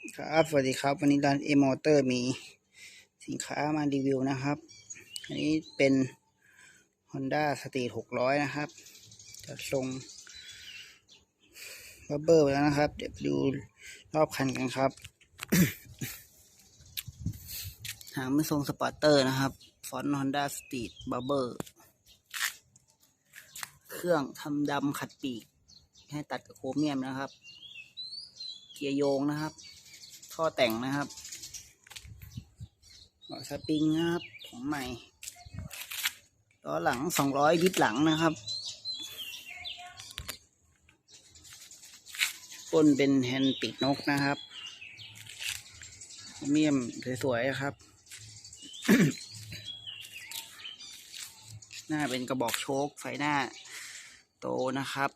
ครับสวัสดีครับ วันนี้ร้านเอมอเตอร์มีสินค้ามารีวิวนะครับ อันนี้เป็น Honda s t r e e t 600 นะครับจะทรงบับเบิลแล้วนะครับ เดี๋ยวไปดูรอบคันกันครับ หางไม่ทรงสปอร์เตอร์นะครับ ฟอนต์ Honda s t r e e t Bubble เครื่องทำดำขัดปีก ให้ตัดกับโครเมียมนะครับ เกียร์โยงนะครับ ท่อแต่งนะครับเบาะสปริงนะครับของใหม่ล้อหลังสองร้อยดิสหลังนะครับก้นเป็นแฮนด์ปีกนกนะครับโครเมียมสวยๆครับ หน้าเป็นกระบอกโชคไฟหน้าโตนะครับ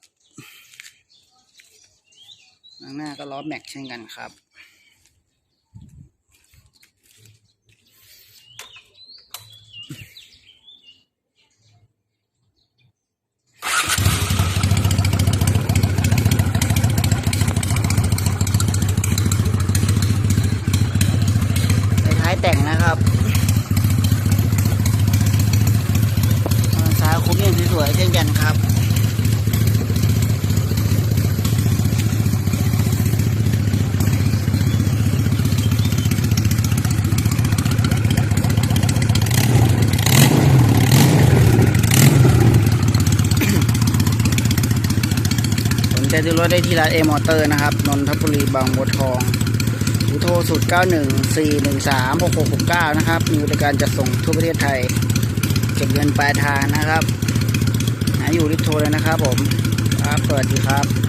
ข้างหน้าก็ล้อแม็กเช่นกันครับ แต่งนะครับทายคุ้มยังสวยๆเช่นกันครับสนใจซื้อรถได้ที่ร้านเอมอเตอร์นะครับ นนทบุรีบางบัวทอง รือโทรสุด91 413 6669นะครับ มีบริการจัดส่งทั่วประเทศไทย เก็บเงินปลายทางนะครับ หาอยู่รีบโทรเลยนะครับผม ครับสวัสดีครับ